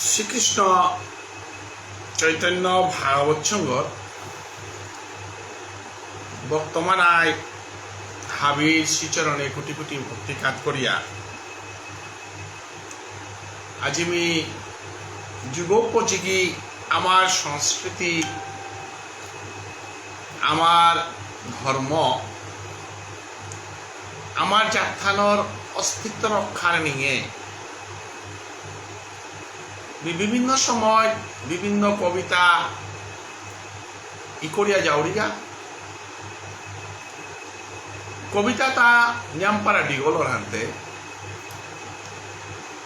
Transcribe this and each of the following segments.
শ্রীকৃষ্ণ চৈতন্য ভাগবত সংঘর বর্তমানায় হাবির শ্রীচরণে কোটি কোটি ভক্তি কাজ করিয়া আজ আমি যুগোপযোগী আমার সংস্কৃতি, আমার ধর্ম, আমার জাথানোর অস্তিত্ব রক্ষার নিয়ে বিভিন্ন সময় বিভিন্ন কবিতা ই করিয়া যাওরিগা কবিতাটা নিয়ামপাড়া ডিগলর হানতে।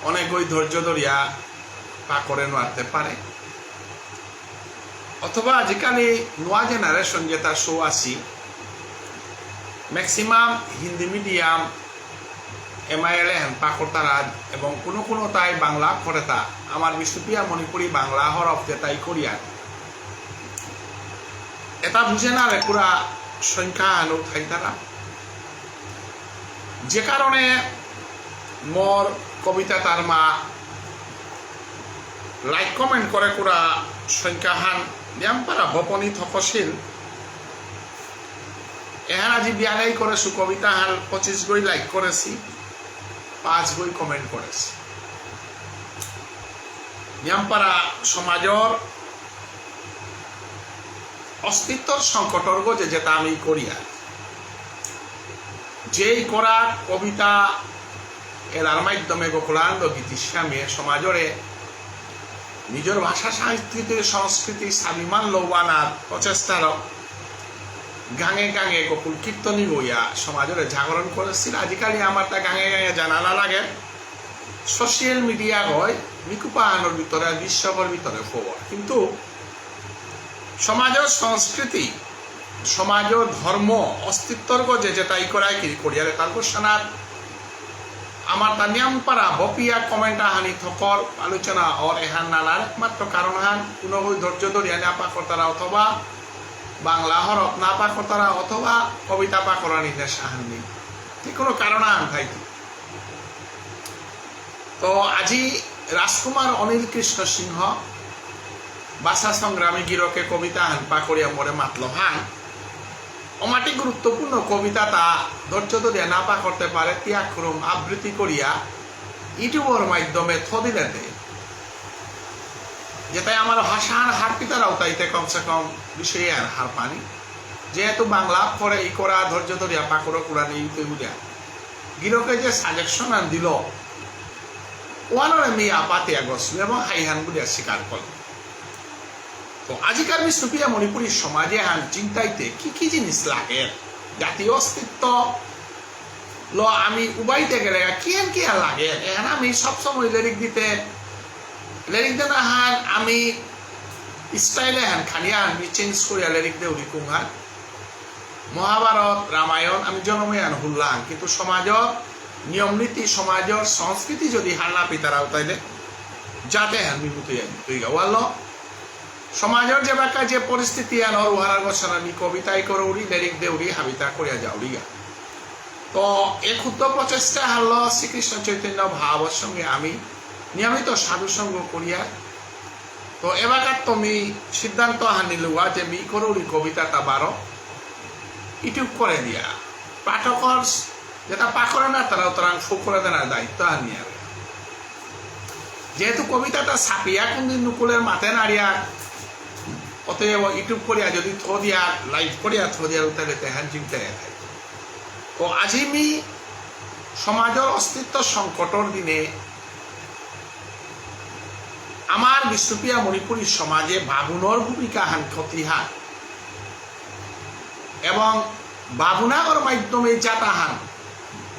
অনেক ওই ধৈর্য ধরিয়া পা করে নোয়াতে পারে। অথবা আজিকালি নোয়া জেনারেশন যেটা শো আসি ম্যাক্সিমাম হিন্দি মিডিয়াম এমআইএল হেন পাকতারা এবং কোনো কোনো তাই বাংলা করে তা আমার বিশ্বপিয়া মণিপুরী বাংলা হরফ তাই করিয়া এটা বুঝে না রে পুরা সংখ্যা আলো থাই তারা। যে কারণে মোর কবিতা তার মা লাইক কমেন্ট করে কুরা সংখ্যা হান ব্যায়ামপারা বপনি থকশীল এহান আজি বিয়ালাই করেছ কবিতা হাল পঁচিশ গই লাইক করেছি। পাঁচ বই কমেন্ট করেছে। নিয়ামপাড়া সমাজর অস্তিত্বর সংকটর যে যেটা আমি করিয়া যেই করা কবিতা এলার মাধ্যমে গোকুলানন্দ গীতিস্বামী সমাজরে নিজের ভাষা সাংস্কৃতিক সংস্কৃতি স্বাভিমান লওয়ানার প্রচেষ্টার গাঙে গাঙে গোকুল কীর্তনী বইয়া সমাজরে জাগরণ করেছিল। আজিকালি আমার তা গাঙে গাঙে জানা না লাগে। সোশিয়াল মিডিয়া হয় মিকুপাহানোর ভিতরে বিশ্বকর ভিতরে খবর। কিন্তু সমাজের সংস্কৃতি, সমাজের ধর্ম অস্তিত্বর যে যেটাই করায় কি করিয়ারে তার সানার আমার তা নিয়ম পারা বপিয়া কমেন্ট হানি থকর আলোচনা অর এহান নানার একমাত্র কারণ হান কোনো ধৈর্য ধরিয়া নাপা কর্তারা অথবা বাংলা হরফ না পা কর্তারা অথবা কবিতা পা করা নিতে সাহান্নি ঠিক কোনো কারণ আন থাই তো আজি রাজকুমার অনিল কৃষ্ণ সিংহ বাসা সংগ্রামী গিরকে কবিতা হান পা করিয়া মরে মাতল হান অমাটি গুরুত্বপূর্ণ কবিতা তা ধৈর্য ধরিয়া না পা করতে পারে ত্যাগক্রম আবৃত্তি করিয়া ইউটিউবের মাধ্যমে থদিলে দেয় যেটাই আমার ভাষার হার পিতারাও তাইতে কমসে কম বিষয়ে আর হার পানি। যেহেতু বাংলা পরে ই করা, ধৈর্য ধরিয়া পাকড় কোরআন ইউতে বুঝা গিরকে যে সাজেকশন আন দিল, ওয়ানরে মি আপাতে গছল এবং হাইহান বুলিয়া স্বীকার করল। তো আজিকার বিষ্ণুপ্রিয়া মণিপুরী সমাজে হান চিন্তাইতে কি কি জিনিস লাগে? জাতীয় অস্তিত্ব, ল আমি উবাইতে গেলে কিয়ান কিয়ান লাগে? এখন আমি সবসময় লিরিক দিতে লিরিক দেনা আমি স্টাইলে হান খানিয়া আমি চেঞ্জ করিয়া লিরিক উলিকুং হান মহাভারত রামায়ণ আমি জনমে হান হুল্লাং কিন্তু সমাজত নিয়ম নীতি সমাজর সংস্কৃতি যদি হান্না পিতারাও তাইলে যাতে হান বিভূত তুই গাওয়াল সমাজৰ যে বাকা যে পৰিস্থিতি আনৰ উহাৰাৰ গছৰ আমি কবিতাই কৰোঁ উৰি লিৰিক দে উৰি হাবিতা কৰিয়া যাওঁ উৰিয়া তো এই ক্ষুদ্র প্রচেষ্টা হাল শ্রীকৃষ্ণ চৈতন্য ভাবর সঙ্গে আমি নিয়মিত সাধু সঙ্গ করিয়া। তো এবাকার তুমি সিদ্ধান্ত হানিলুয়া যে মি করুরি কবিতাটা বারো ইউটিউব করে দিয়া। পাঠকর যেটা পাকরে না তারা তরাং ফুকরে দেনার দায়িত্ব হানিয়া যেহেতু কবিতাটা ছাপিয়া কোনদিন নুকুলের মাথে নাড়িয়া অতএব ইউটিউব করিয়া যদি থ দিয়া, লাইভ করিয়া থ দিয়া তাহলে তেহান চিন্তায় থাকে। তো আজি মি সমাজৰ অস্তিত্ব সংকটৰ দিনে আমাৰ বিষ্ণুপ্ৰিয়া মণিপুৰী সমাজে বাবুনৰ ভূমিকা হান ক্ষতিহান এবং বাবুনাগর মাধ্যমে যাতাহান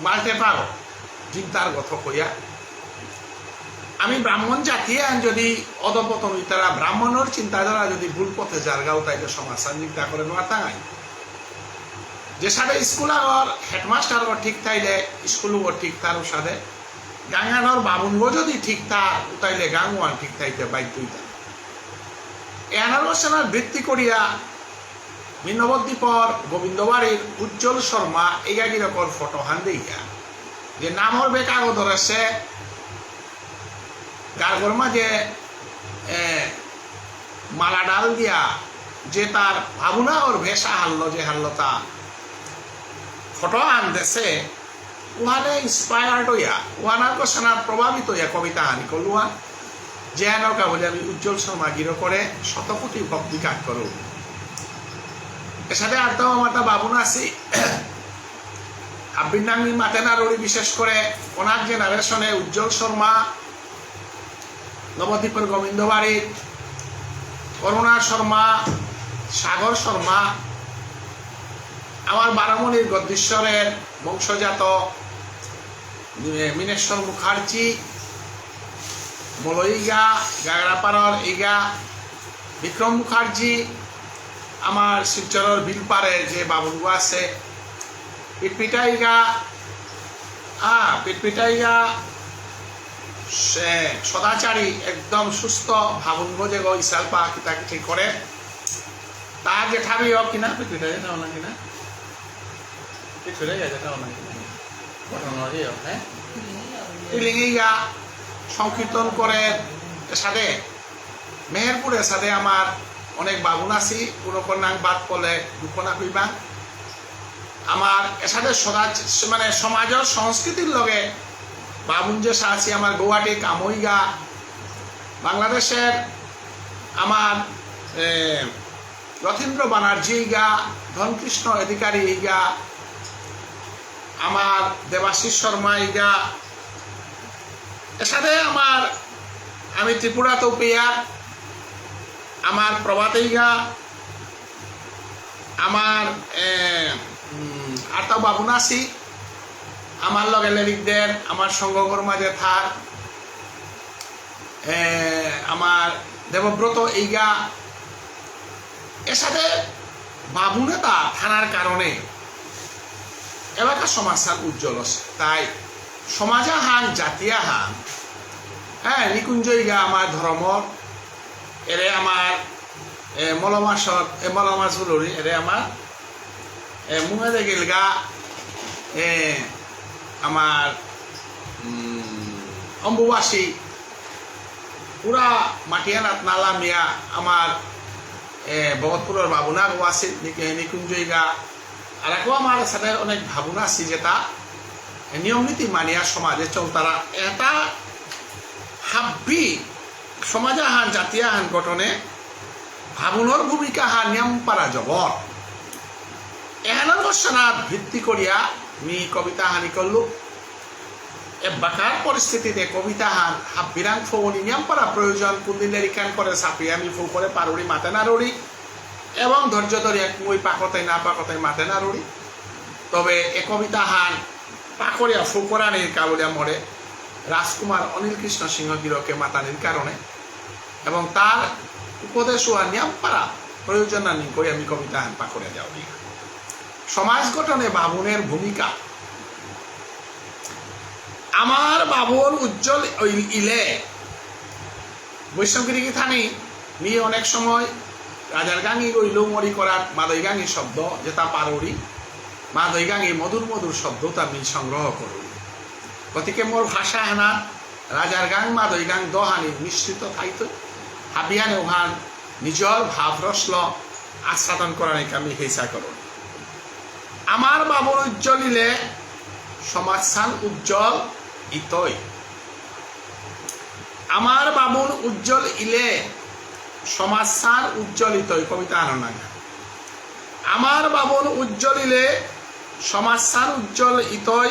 মাল্টে পার চিন্তার গথ কইয়া। আমি ব্রাহ্মণ আন যদি অধপতন তারা ব্রাহ্মণের চিন্তাধারা যদি ভুল পথে জারগাও তাইলে সমাজ চিন্তা করে নোয়া তাঙাই যে সাথে স্কুল আগর হেডমাস্টার ঠিক থাইলে স্কুল ঠিক তার সাথে গাঙ্গানোর বাবুনগ যদি ঠিক তার তাইলে গাঙ্গুয়ান ঠিক থাইতে বাইতুই তার এনার বসনার বৃত্তি করিয়া মিনবদ্বীপর গোবিন্দবাড়ির উজ্জ্বল শর্মা এগাগিরকর ফটো হান দেইয়া যে নামর বেকাগো ধরেছে গারগর মাঝে মালা ডাল দিয়া যে তার ভাবনা ওর ভেসা হারলো যে হারলো তা ফটো আনতেছে উহানে ইন্সপায়ার্ড হইয়া উহানার কোশানা প্রভাবিত হইয়া কবিতা হানি করলুয়া যে নৌকা বলে আমি উজ্জ্বল শর্মা গিরো করে শতকোটি ভক্তি কাজ করু এর আর তো আমার বাবুন আছি। আব্বিনাঙ্গি মাতেনারুড়ি বিশেষ করে ওনার জেনারেশনে উজ্জ্বল শর্মা নবদ্বীপের গোবিন্দ বাড়ির করুণা শর্মা সাগর শর্মা আমার বারামণির গদ্দীশ্বরের বংশজাত মিনেশ্বর মুখার্জি মলইগা গাগরাপাড়ার ইগা বিক্রম মুখার্জি আমার শিলচরের বিলপাড়ে যে বাবুনগু আছে। পিটপিটাইগা আ পিটপিটাইগা সে সদাচারী, একদম সুস্থ ভাবুনগো যে গো ইসাল পা কিতা কিটি করে। তা জেঠাবি কিনা? পিটপিটাই না কিনা? পিটপিটাই না কিনা? সংকীর্তন করে এর সাথে, মেহেরপুরের সাথে আমার অনেক বাবুন আছি কোনো কন্যাং বাদ পলে দুপনা কইবা আমার সদাচ মানে সমাজের সংস্কৃতির লগে বাবুন যে আছি, আমার গৌহাটি কামইগা। বাংলাদেশের আমার রথীন্দ্র বানার্জি গা ধনকৃষ্ণ অধিকারী ইগা আমার দেবাশিস শর্মা ইগা এর সাথে আমার আমি ত্রিপুরা তৌপিয়া আমার প্রভাতেইগা আমার আতা বাবুনাসি আমার লগে লেরিকদের আমার মাঝে থার এ, আমার দেবব্রত এইগা। এর সাথে বাবুনেতা থানার কারণে এলাকার সমাজসার উজ্জ্বল আছে। তাই সমাজা হান জাতীয় হান হ্যাঁ নিকুঞ্জইগা আমার ধর্ম এরে আমার মলমাসত এ মলমাস গুলরি এরে আমার এ, মুহে যে গিলগা আমার অম্বুবাসী পুরা মাটিয়ানাত নালা মিয়া আমার ভগতপুরের বাবুনা গোয়াসী নিকুঞ্জইগা আর একও আমার সাথে অনেক ভাবনা আছে যেটা নিয়ম নীতি মানিয়া সমাজে চলতারা এটা হাব্বি সমাজে হান জাতীয় হান গঠনে ভাবুনের ভূমিকা হা নিয়ম পারা জগৎ এহানোর বর্ষনাথ ভিত্তি করিয়া মি কবিতা হানি করলু। এ বাকার পরিস্থিতিতে কবিতা হান হাব্বিরাং ফৌনি, নিয়ম পারা প্রয়োজন। কোনদিনে রিখান করে সাপি আমি ফু করে পারুড়ি, মাতে না রুড়ি এবং ধৈর্য ধরে এক মুই পাকতে না পাকতে মাতে না রুড়ি তবে এ কবিতা হান পাকড়িয়া ফুকরানির কাবুলিয়া মরে রাজকুমার অনিল কৃষ্ণ সিংহ গিরকে মাতানির কারণে এবং তার উপদেশ ও নিয়ম পারা প্রয়োজন না নি করে আমি কবিতা হান পাকড়িয়া যাও সমাজ গঠনে বাবুনের ভূমিকা। আমার বাবুর উজ্জ্বল ইলে। বৈষ্ণবগিরি থানি নিয়ে অনেক সময় রাজার গাঙ্গি গইল মরি করার মাদই গাঙ্গি শব্দ যে যেটা পারুরি মাদই গাঙ্গি মধুর মধুর শব্দ আমি সংগ্রহ করুন। গতিকে মোর ভাষা হানা রাজার গাং মাদই গাং দহানি মিশ্রিত থাইত হাবিয়ানে উহান নিজর ভাব রসল আস্বাদন করার আমি হেসা করুন আমার বাবুর উজ্জ্বলিলে সমাজস্থান উজ্জ্বল ইতই। আমার বাবুর উজ্জ্বল ইলে সমাজস্থান উজ্জ্বল ইতই কবিতা আনন্দ আমার বাবুর উজ্জ্বল ইলে সমাজস্থান উজ্জ্বল ইতই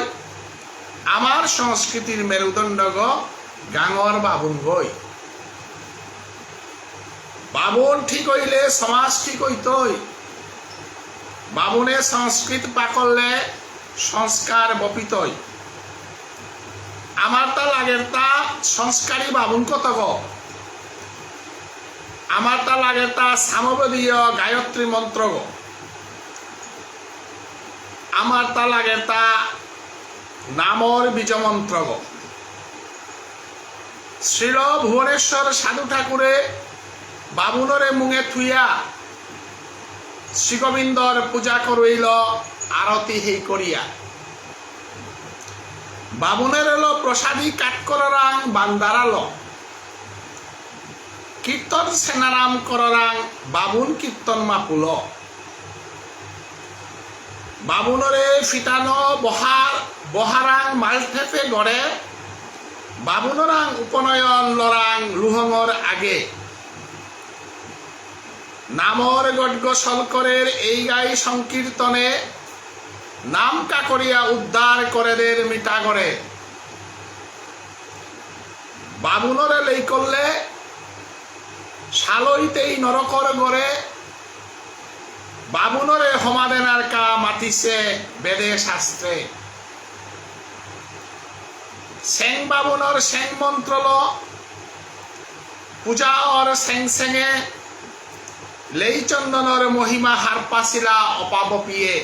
আমার সংস্কৃতির মেরুদণ্ড গাঙর বাবুন গই বাবুন ঠিক হইলে সমাজ ঠিক হইতই বাবুনে সংস্কৃত পাকলে সংস্কার বপিতই। আমার তা লাগের তা সংস্কারী বাবুন কত গ আমার তা লাগে তা সামবেদীয় গায়ত্রী মন্ত্র আমার তা লাগের তা নামর বীজমন্ত্র শ্রীল ভুবনেশ্বর সাধু ঠাকুরে বাবুনরে মুঙে থুইয়া শ্রীগোবিন্দর পূজা করইল আরতি হেই করিয়া। বাবুনের এলো প্রসাদী কাঠকরাং বান্দারাল। কীর্তন সেনারাম কররাং বাবুন কীর্তন মাপুল বাবুনরে ফিটানো বহার, বহারাং মালথেপে গড়ে বাবুনরাং উপনয়ন লরাং লুহঙর আগে। নামর গড্গ সলকরের এই গাই সংকীর্তনে, নাম কাকরিয়া উদ্ধার করেদের মিটা করে বাবুনরে লেই করলে শালইতেই নরকর গড়ে বাবুনরে সমাদেনার কা মাতিছে বেদে শাস্ত্রে সেং বাবুনর সেং মন্ত্রল পূজা অর সেং সেঙে লেই চন্দনর মহিমা হারপাছিলা অপাবপিয়ে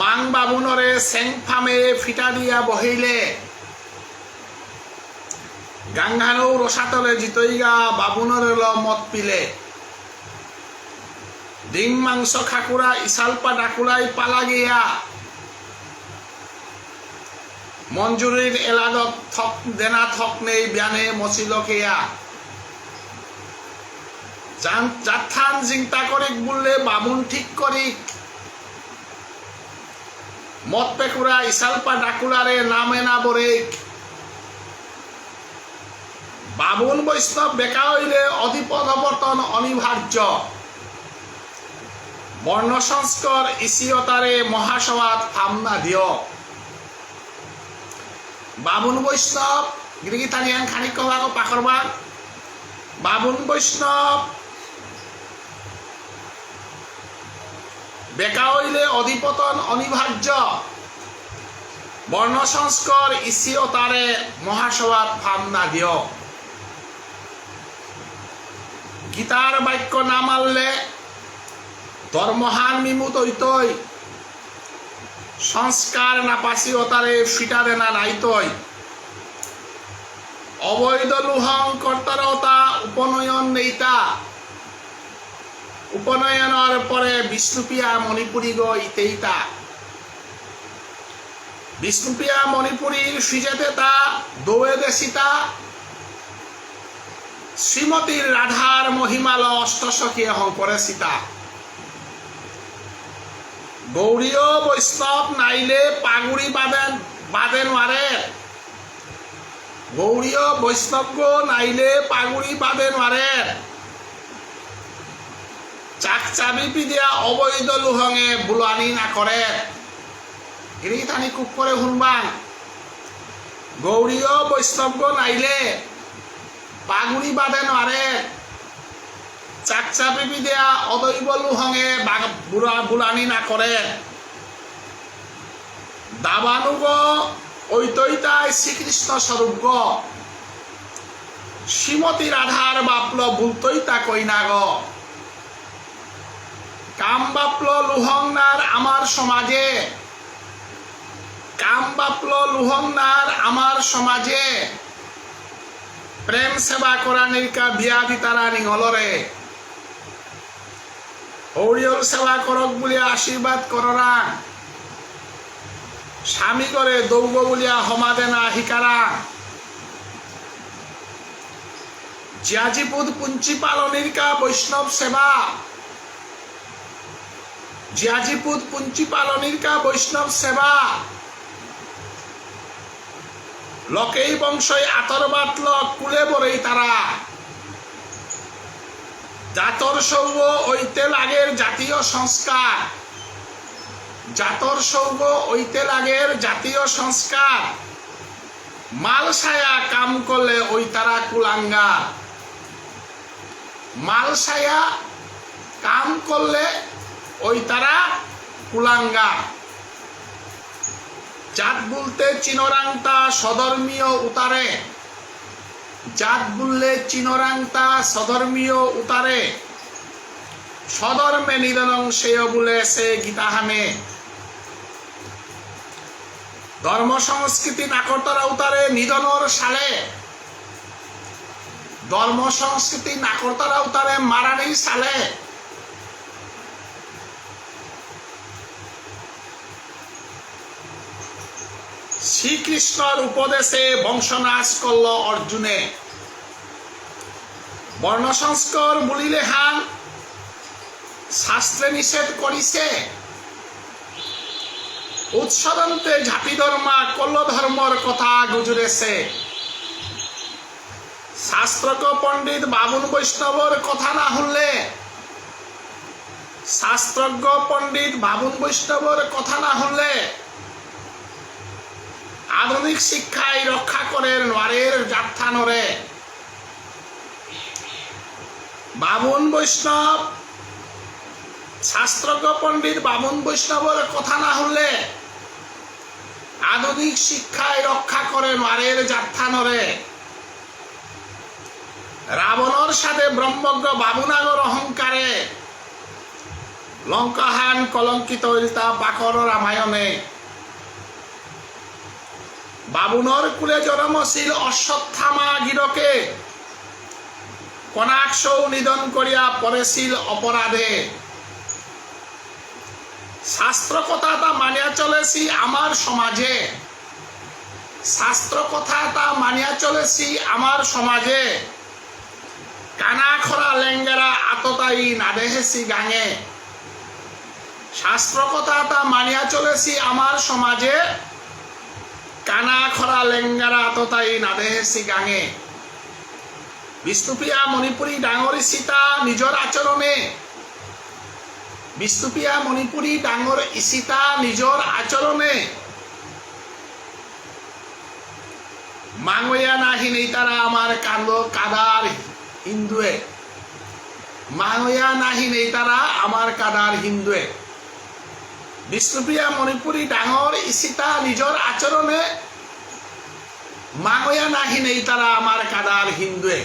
মাং বাবুনরে সেং ফামে ফিটা দিয়া বহিলে। গাঙ্গানৌ রসাতলে জিতইগা বাবুনরে ল মত পিলে। ডিম মাংস খাকুরা ইসালপা ডাকুলাই পালা গিয়া মঞ্জুরির এলাদত থক দেনা থক নেই ব্যানে মচিল কেয়া যাত্থান চিন্তা করিক বললে বামুন ঠিক করিক মত পেকুরা ইসালপা ডাকুলারে নামে না বরেক বামুন বৈষ্ণব বেকা হইলে অধিপদবর্তন অনিবার্য। বর্ণ সংস্কর ইসিয়তারে মহাসভাত ফামনা দিয়। বামুন বৈষ্ণব গিরিগিতানিয়ান খানিক কবাক বামুন বৈষ্ণব বেকা হইলে অধিপতন অনিবার্য। বর্ণ সংস্কর ইসিয়তারে মহাসভাত ফামনা দিয়। গীতার বাক্য না মানলে ধর্মহান মিমুত হইতই সংস্কার না পাশিওতারে ফিটা দেনা নাইতই অবৈধ লুহং কর্তারতা উপনয়ন নেইতা উপনয়নের পরে বিষ্ণুপিয়া মণিপুরী গো ইতেইতা বিষ্ণুপিয়া মণিপুরীর ফিজেতে তা, দৌয়ে দেশিতা শ্রীমতীর রাধার মহিমাল অষ্টসখী হংকরে সীতা গৌরীয় বৈষ্ণব নাইলে পাগুড়ি বাঁধেন বাঁধেন মারে গৌরীয় বৈষ্ণব নাইলে পাগুড়ি বাঁধেন মারে চাক চাবি পিদিয়া অবৈধ লুহঙে বুলানি না করে গিরি থানি খুব করে শুনবাং। গৌরীয় বৈষ্ণব নাইলে পাগুড়ি বাঁধে নরে চাকচা পিপি দেয়া অদৈব লুহঙে বুড়া বুলানি না করে। দাবানুগ ঐতৈতায় শ্রীকৃষ্ণ স্বরূপ গ শ্রীমতী রাধার বাপল কইনা গ কাম বাপল লুহংনার আমার সমাজে। কাম বাপল লুহংনার আমার সমাজে। প্রেম সেবা করা নিকা বিয়া দি তারা নিঙলরে হরিয়ল সেবা করক বলিয়া আশীর্বাদ কররা স্বামী করে দৌগ বলিয়া সমাদে না শিকারা জিয়াজিপুত পুঞ্চি পালনির কা বৈষ্ণব সেবা। জিয়াজিপুত পুঞ্চি পালনির কা বৈষ্ণব সেবা। লকেই বংশই আতর বাতল কুলে বরেই তারা। জাতর সৌগ ঐতে লাগের জাতীয় সংস্কার। জাতর সৌগ ঐতে লাগের জাতীয় সংস্কার। মাল ছায়া কাম করলে ওই তারা কুলাঙ্গা মাল ছায়া কাম করলে ওই তারা কুলাঙ্গা জাত বলতে চিনরাংতা সধর্মীয় উতারে। জাত বললে চিনরাংতা সধর্মীয় উতারে। সধর্মে নিদনং সেয় বলে সে গীতাহানে ধর্ম সংস্কৃতি নাকরতারা উতারে নিধনর সালে ধর্ম সংস্কৃতি নাকরতারা উতারে মারানি সালে শ্রীকৃষ্ণর উপদেশে বংশনাশ করল অর্জুনে। বর্ণ সংস্কর বলিলে হান শাস্ত্রে নিষেধ করিছে। উৎসদন্তে ঝাঁপি ধর্মা কল্ল ধর্মর কথা গুজরেছে। শাস্ত্রক পণ্ডিত বাবুন বৈষ্ণবর কথা না শুনলে শাস্ত্রজ্ঞ পণ্ডিত বাবুন বৈষ্ণবর কথা না শুনলে আধুনিক শিক্ষায় রক্ষা করে নারের যাত্রা নরে বামুন বৈষ্ণব, শাস্ত্রজ্ঞ পণ্ডিত বামুন বৈষ্ণবের কথা না হলে আধুনিক শিক্ষায় রক্ষা করে নারের যাত্রা রাবণর সাথে ব্রহ্মজ্ঞ বাবুনাগর অহংকারে লঙ্কাহান কলঙ্কিত পাকর রামায়ণে বাবুনর কুলে জনমশীল অশ্বত্থামা গিরকে। কনাক্ষ নিধন করিয়া পরেছিল অপরাধে। শাস্ত্র কথা তা মানিয়া চলেছি আমার সমাজে। শাস্ত্র কথা তা মানিয়া চলেছি আমার সমাজে। কানা খরা লেঙ্গেরা আততাই না নাদেহেছি গাঙে। শাস্ত্র কথা তা মানিয়া চলেছি আমার সমাজে। কানা খরা লেঙ্গারা আততাই নাদেহেছি গাঙে বিষ্ণুপ্রিয়া মণিপুরী ডাঙর সীতা নিজৰ আচৰণে। বিষ্ণুপ্ৰিয়া মণিপুরী ডাঙর সীতা নিজৰ আচৰণে। মাঙয়া নাহি নেই তারা আমার কান্দ কাদার হিন্দুয়ে মাঙয়া নাহি নেই তারা আমার কাদার হিন্দুয়ে বিষ্ণুপ্ৰিয়া মণিপুরী ডাঙর সীতা নিজৰ আচৰণে মাঙয়া নাহি নেই তারা আমার কাদার হিন্দুয়ে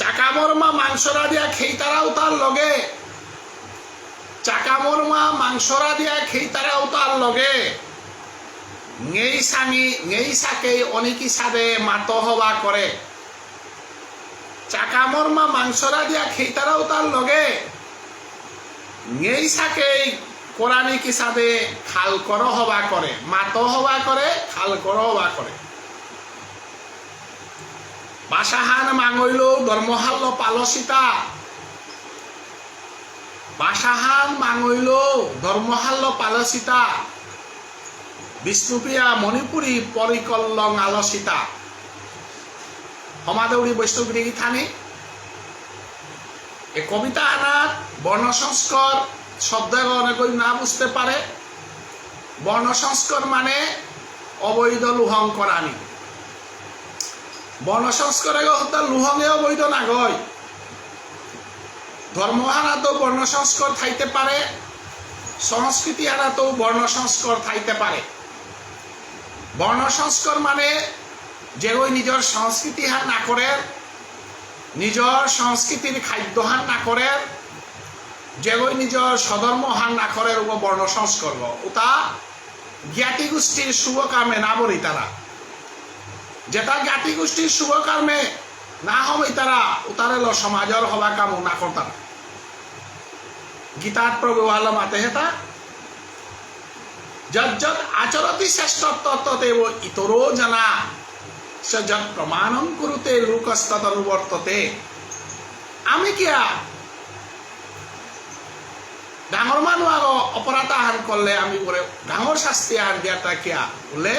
চাকামরমা মাংসরা দিয়া খেইতারাও তার লগে। চাকামরমা মাংসরা দিয়া খেইতারাও তার লগে। নেই সাঙি নেই সাকে অনেকি সাদে মাত হবা করে চাকামরমা মাংসরা দিয়া খেইতারাও তার লগে। খাল কর হবা করে? মাত হবা করে, খাল কর হবা করে। বাসাহান মাঙইল, ধর্মহাল্ল পালসিতা। বাসাহান মাঙইল, ধর্মহাল্ল পালসিতা। বিষ্ণুপ্রিয়া মণিপুরী পরিকল্লং আলসিতা। সমাদৌড়ী বৈষ্ণবগিরি থানে? এ কবিতা আনাত বর্ণ সংস্কর শব্দ অনেকই না বুঝতে পারে। বর্ণ সংস্কর মানে অবৈধ লুহং করানি। বর্ণ সংস্কারে হত্যা লুহঙেও বৈধ নাগয় বর্ণ সংস্কার থাইতে পারে, সংস্কৃতি হারাতেও বর্ণ সংস্কার থাইতে পারে। বর্ণ সংস্কার মানে যে ওই নিজের সংস্কৃতি হার না করে নিজের সংস্কৃতির খাদ্য হার না করে যে ওই নিজের সধর্ম হার না করে ও বর্ণ সংস্কার ওটা জ্ঞাতি গোষ্ঠীর শুভ কামে না বলি তারা। যেটা জ্ঞাতি গোষ্ঠীর শুভ কর্মে না হবই তারা উতারেল সমাজর হবা কাম না করতাম। গীতার প্রভু আলো মাতে হেতা যজ্জত আচরতি শ্রেষ্ঠত্বতেব ইতরো জানা সে যত প্রমাণম কুরুতে লোকস্ততনুবর্ততে আমি কিয়া ডাঙর মানুষ আগ অপরাধ আহান করলে আমি বলে ডাঙর শাস্তি আহান দিয়াটা কিয়া বলে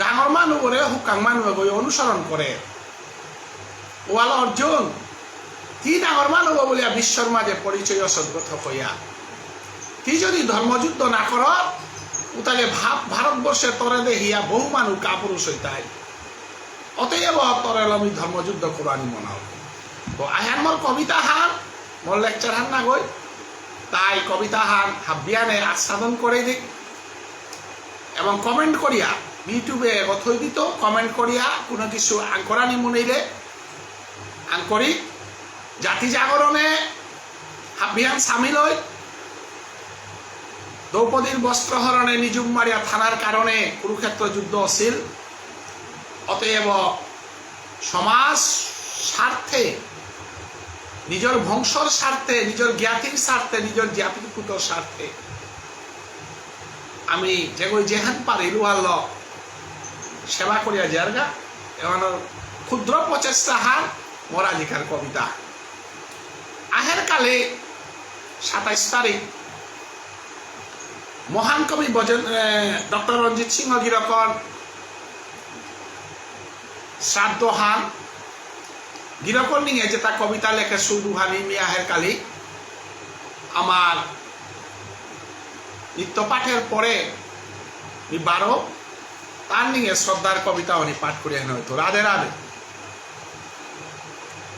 ডাঙৰ মানুহবোৰে শুকাং মানুহে গৈ অনুসৰণ কৰে। ওৱাল অৰ্জুন, কি ডাঙৰ মানুহ হ'ব বুলি বিশ্বৰ মাজে পৰিচয় সদ্গত হইয়া কি যদি ধর্মযুদ্ধ না কর তাহলে ভাব ভারতবর্ষে তরে দেহিয়া বহু মানুষ কাপুরুষ হইতাই অতএব তরে আমি ধর্মযুদ্ধ কোরআনি মনাও তো আহান মোর কবিতা হান মোর লেকচার হান না গই তাই কবিতা হান হাবিয়ানে আস্বাদন করে দিক। এবং কমেন্ট করিয়া ইউটিউবে থৈ দিত কমেন্ট করিয়া কোনো কিছু আঙ্করানি মনিলে আঙ্করি জাতি জাগরণে হাবিয়ান সামিল হয় দ্রৌপদীর বস্ত্রহরণে নিজুম মারিয়া থানার কারণে কুরুক্ষেত্র যুদ্ধ আছিল অতএব সমাজ স্বার্থে, নিজের বংশর স্বার্থে, নিজের জ্ঞাতির স্বার্থে, নিজের জ্ঞাতিপুতর স্বার্থে আমি যেগুলো যেহান পারি লুয়াল সেবা করিয়া জায়গা এমন ক্ষুদ্র প্রচেষ্টা হার মরাজিকার কবিতা। আহের কালে সাতাইশ তারিখ মহান কবি ডক্টর রঞ্জিত সিংহ গিরকর শ্রাদ্ধ হান। গিরকর নিয়ে যে তার কবিতা লেখে সুদুহানি মিয়াহের কালী। আমার নিত্য পাঠের পরে বারো তার নিয়ে শ্রদ্ধার কবিতা উনি পাঠ করিয়া হয়তো। রাধে রাধে।